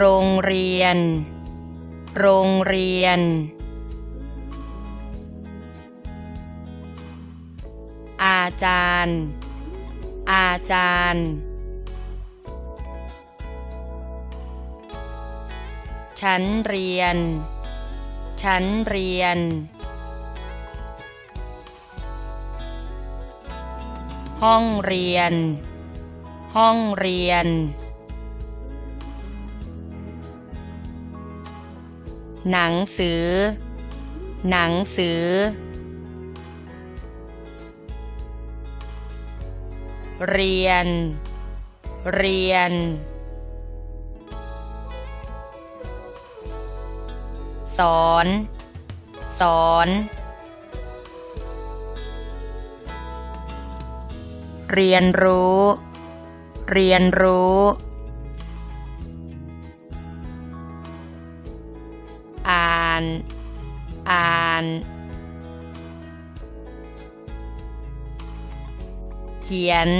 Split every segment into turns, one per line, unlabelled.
โรงเรียน โรงเรียน อาจารย์ อาจารย์ ชั้นเรียน ชั้นเรียน ห้องเรียน ห้องเรียน หนังสือ หนังสือ เรียน เรียน สอน สอน เรียนรู้ เรียนรู้ อ่าน อ่านเขียน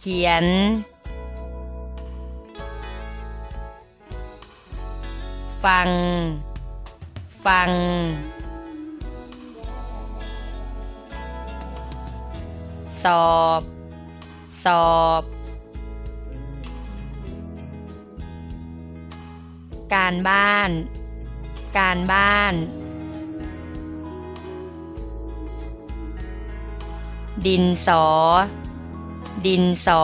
เขียน ฟัง ฟัง สอบ สอบ การบ้าน การบ้าน ดินสอ ดินสอ